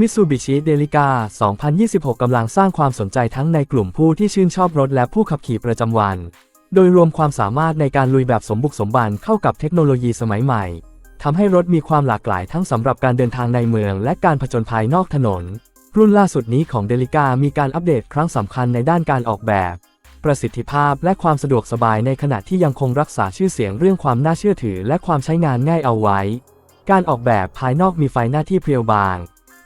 มิ t ซูบิชิเดลิกา2026 กำลังสร้างความสนใจทั้งในกลุ่มผู้ที่ชื่นชอบรถและผู้ขับขี่ประจำวัน โดยรวมความสามารถในการลุยแบบสมบุกสมบันเข้ากับเทคโนโลยีสมัยใหม่ทำให้รถมีความหลากหลายทั้งสำหรับการเดินทางในเมือง และการผจญภัยนอกถนน รุ่นล่าสุดนี้ของเดลิกามีการอัปเดตครั้งสำคัญในด้านการออกแบบ ประสิทธิภาพและความสะดวกสบายในขณะที่ยังคงรักษาชื่อเสียงเรื่องความน่าเชื่อถือ และความใช้งานง่ายเอาไว้ การออกแบบภายนอกมีไฟหน้าที่เพรียวบาง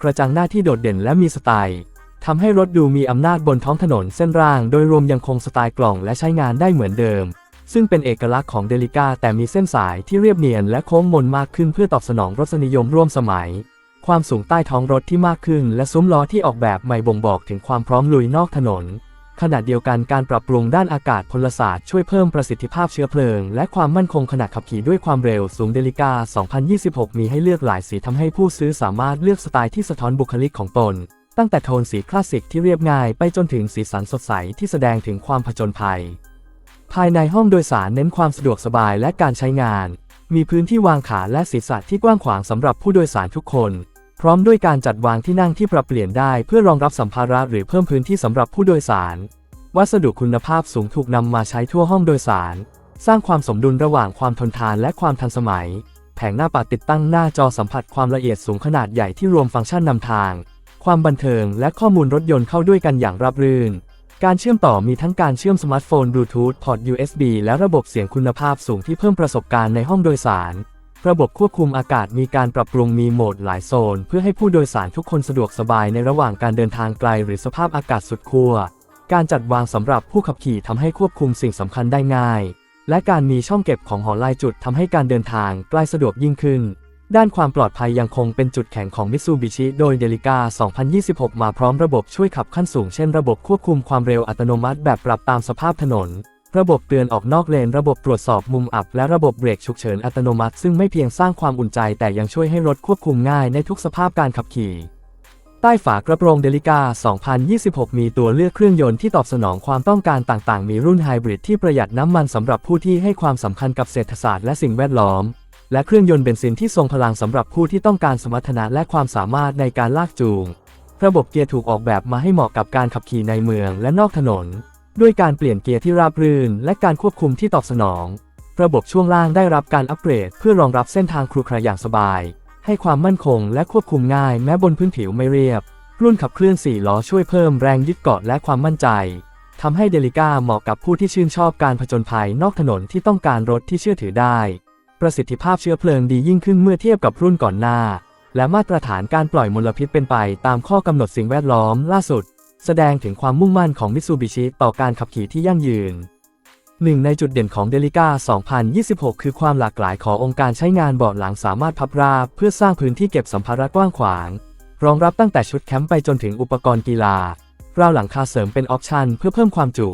กระจังหน้าที่โดดเด่นและมีสไตล์ทำให้รถดูมีอำนาจบนท้องถนนเส้นร่าง โดยรวมยังคงสไตล์กล่องและใช้งานได้เหมือนเดิม ซึ่งเป็นเอกลักษณ์ของเดลิก้าแต่มีเส้นสายที่เรียบเนียนและโค้งมนมากขึ้นเพื่อตอบสนองรสนิยมร่วมสมัย ความสูงใต้ท้องรถที่มากขึ้น และซุ้มล้อที่ออกแบบใหม่บ่งบอกถึงความพร้อมลุยนอกถนน ขณะเดียวกันการปรับปรุงด้านอากาศพลศาสตร์ช่วยเพิ่มประสิทธิภาพเชื้อเพลิง และความมั่นคงขณะขับขี่ด้วยความเร็วสูงเดลิกา 2026 มีให้เลือกหลายสีทำให้ผู้ซื้อสามารถเลือกสไตล์ที่สะท้อนบุคลิกของตน ตั้งแต่โทนสีคลาสสิกที่เรียบง่ายไปจนถึงสีสันสดใสที่แสดงถึงความผจญภัย ภายในห้องโดยสารเน้นความสะดวกสบายและการใช้งาน มีพื้นที่วางขาและศีรษะที่กว้างขวางสำหรับผู้โดยสารทุกคนพร้อมด้วยการจัดวางที่นั่งที่ปรับเปลี่ยนได้เพื่อรองรับสัมภาระหรือเพิ่มพื้นที่สำหรับผู้โดยสาร วัสดุคุณภาพสูงถูกนำมาใช้ทั่วห้องโดยสาร สร้างความสมดุลระหว่างความทนทานและความทันสมัย แผงหน้าปัดติดตั้งหน้าจอสัมผัสความละเอียดสูงขนาดใหญ่ที่รวมฟังก์ชันนำทาง ความบันเทิงและข้อมูลรถยนต์เข้าด้วยกันอย่างราบรื่น การเชื่อมต่อมีทั้งการเชื่อมสมาร์ทโฟนบลูทูธพอร์ต USB และระบบเสียงคุณภาพสูงที่เพิ่มประสบการณ์ในห้องโดยสาร ระบบควบคุมอากาศมีการปรับปรุงมีโหมดหลายโซน เพื่อให้ผู้โดยสารทุกคนสะดวกสบายในระหว่างการเดินทางไกล หรือสภาพอากาศสุดขั้ว การจัดวางสำหรับผู้ขับขี่ทำให้ควบคุมสิ่งสำคัญได้ง่าย และการมีช่องเก็บของหอลายจุดทำให้การเดินทางใกล้สะดวกยิ่งขึ้น ด้านความปลอดภัยยังคงเป็นจุดแข็งของมิตซูบิชิโดยเดลิก้า2026 มาพร้อมระบบช่วยขับขั้นสูงเช่นระบบควบคุมความเร็วอัตโนมัติแบบปรับตามสภาพถนน ระบบเตือนออกนอกเลน ระบบตรวจสอบมุมอับ และระบบเบรกฉุกเฉินอัตโนมัติ ซึ่งไม่เพียงสร้างความอุ่นใจแต่ยังช่วยให้รถควบคุมง่ายในทุกสภาพการขับขี่ ใต้ฝากระโปรงเดลิก้า2026 มีตัวเลือกเครื่องยนต์ที่ตอบสนองความต้องการต่างๆ มีรุ่นไฮบริดที่ประหยัดน้ำมันสำหรับผู้ที่ให้ความสำคัญกับเศรษฐศาสตร์และสิ่งแวดล้อม และเครื่องยนต์เบนซินที่ทรงพลังสำหรับผู้ที่ต้องการสมรรถนะและความสามารถในการลากจูง ระบบเกียร์ถูกออกแบบมาให้เหมาะกับการขับขี่ในเมืองและนอกถนน ด้วยการเปลี่ยนเกียร์ที่ราบรื่น และการควบคุมที่ตอบสนอง ระบบช่วงล่างได้รับการอัปเกรดเพื่อรองรับเส้นทางครุขระอย่างสบาย ให้ความมั่นคงและควบคุมง่ายแม้บนพื้นผิวไม่เรียบ รุ่นขับเคลื่อน 4 ล้อช่วยเพิ่มแรงยึดเกาะและความมั่นใจทำให้เดลิก้าเหมาะกับผู้ที่ชื่นชอบการผจญภัยนอกถนนที่ต้องการรถที่เชื่อถือได้ ประสิทธิภาพเชื้อเพลิงดียิ่งขึ้นเมื่อเทียบกับรุ่นก่อนหน้า และมาตรฐานการปล่อยมลพิษเป็นไปตามข้อกำหนดสิ่งแวดล้อมล่าสุด แสดงถึงความมุ่งมั่นของมิตซูบิชิต่อการขับขี่ที่ยั่งยืน หนึ่งในจุดเด่นของเดลิก้า2026 คือความหลากหลายขององค์การใช้งานเบาะหลังสามารถพับราบเพื่อสร้างพื้นที่เก็บสัมภาระกว้างขวาง รองรับตั้งแต่ชุดแคมป์ไปจนถึงอุปกรณ์กีฬาราวหลังคาเสริมเป็นออปชันเพื่อเพิ่มความจุ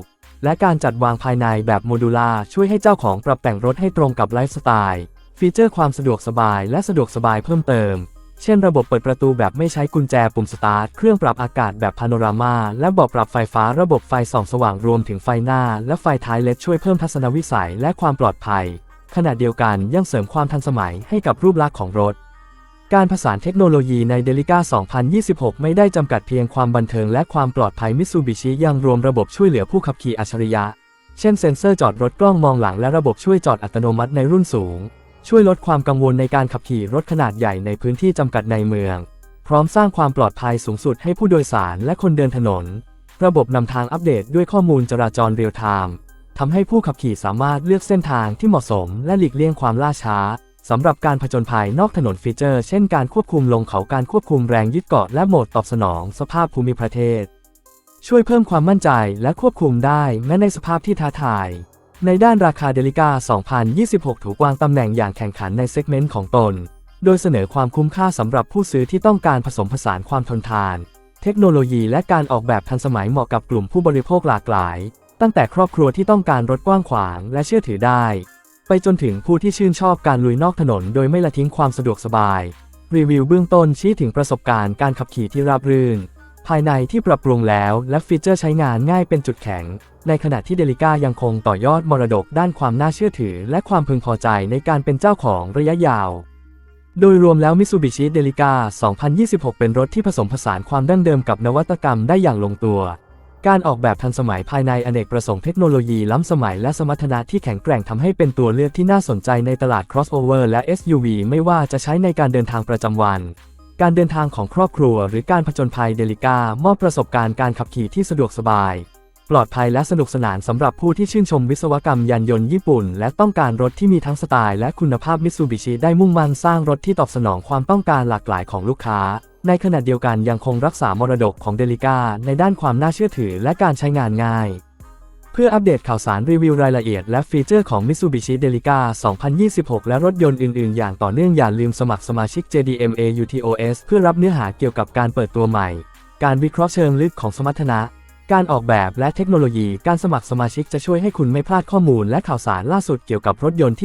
และการจัดวางภายในแบบโมดูลาช่วยให้เจ้าของปรับแต่งรถให้ตรงกับไลฟ์สไตล์ ฟีเจอร์ความสะดวกสบายและสะดวกสบายเพิ่มเติม เช่นระบบเปิดประตูแบบไม่ใช้กุญแจปุ่มสตาร์ท เครื่องปรับอากาศแบบพาโนรามา และเบาะปรับไฟฟ้าระบบไฟส่องสว่างรวมถึงไฟหน้า และไฟท้ายเลดช่วยเพิ่มทัศนวิสัยและความปลอดภัย ขณะเดียวกันยังเสริมความทันสมัยให้กับรูปลักษณ์ของรถ การผสานเทคโนโลยีในเดลิก้า2026 ไม่ได้จำกัดเพียงความบันเทิงและความปลอดภัยมิตซูบิชิยังรวมระบบช่วยเหลือผู้ขับขี่อัจฉริยะ เช่นเซ็นเซอร์จอดรถกล้องมองหลังและระบบช่วยจอดอัตโนมัติในรุ่นสูง ช่วยลดความกังวลในการขับขี่รถขนาดใหญ่ในพื้นที่จำกัดในเมือง พร้อมสร้างความปลอดภัยสูงสุดให้ผู้โดยสารและคนเดินถนน ระบบนำทางอัปเดตด้วยข้อมูลจราจรเรียลไทม์ทำให้ผู้ขับขี่สามารถเลือกเส้นทางที่เหมาะสม และหลีกเลี่ยงความล่าช้าสำหรับการผจญภัยนอกถนนฟีเจอร์ เช่นการควบคุมลงเขาการควบคุมแรงยึดเกาะและโหมดตอบสนองสภาพภูมิประเทศ ช่วยเพิ่มความมั่นใจและควบคุมได้แม้ในสภาพที่ท้าทาย ในด้านราคาเดลิก้า 2026 ถูกวางตำแหน่งอย่างแข่งขันในเซกเมนต์ของตน โดยเสนอความคุ้มค่าสำหรับผู้ซื้อที่ต้องการผสมผสานความทนทาน เทคโนโลยีและการออกแบบทันสมัยเหมาะกับกลุ่มผู้บริโภคหลากหลาย ตั้งแต่ครอบครัวที่ต้องการรถกว้างขวางและเชื่อถือได้ ไปจนถึงผู้ที่ชื่นชอบการลุยนอกถนนโดยไม่ละทิ้งความสะดวกสบาย รีวิวเบื้องต้นชี้ถึงประสบการณ์การขับขี่ที่ราบรื่น ภายในที่ปรับปรุงแล้วและฟีเจอร์ใช้งานง่ายเป็นจุดแข็ง ในขณะที่เดลิก้ายังคงต่อยอดมรดกด้านความน่าเชื่อถือ และความพึงพอใจในการเป็นเจ้าของระยะยาว โดยรวมแล้ว Mitsubishi Delica 2026 เป็นรถที่ผสมผสานความดั้งเดิมกับนวัตกรรมได้อย่างลงตัว การออกแบบทันสมัยภายในอเนกประสงค์เทคโนโลยีล้ำสมัยและสมรรถนะที่แข็งแกร่งทำให้เป็นตัวเลือกที่น่าสนใจในตลาด crossover และ SUV ไม่ว่าจะใช้ในการเดินทางประจำวัน การเดินทางของครอบครัวหรือการผจญภัยเดลิก้ามอบประสบการณ์การขับขี่ที่สะดวกสบาย ปลอดภัยและสนุกสนานสำหรับผู้ที่ชื่นชมวิศวกรรมยานยนต์ญี่ปุ่น และต้องการรถที่มีทั้งสไตล์และคุณภาพมิตซูบิชิได้มุ่งมั่นสร้างรถที่ตอบสนองความต้องการหลากหลายของลูกค้า ในขณะเดียวกันยังคงรักษามรดกของเดลิก้าในด้านความน่าเชื่อถือและการใช้งานง่าย พื่ออัปเดตข่าวสารรีวิวรายละเอียดและฟีเจอร์ของ Mitsubishi Delica 2026 และรถยนต์อื่น ๆ อย่างต่อเนื่องอย่าลืมสมัครสมาชิก JDMA UTOS เพื่อรับเนื้อหาเกี่ยวกับการเปิดตัวใหม่ การวิเคราะห์เชิงลึกของสมรรถนะ การออกแบบและเทคโนโลยี การสมัครสมาชิกจะช่วยให้คุณไม่พลาดข้อมูลและข่าวสารล่าสุดเกี่ยวกับรถยนต์ที่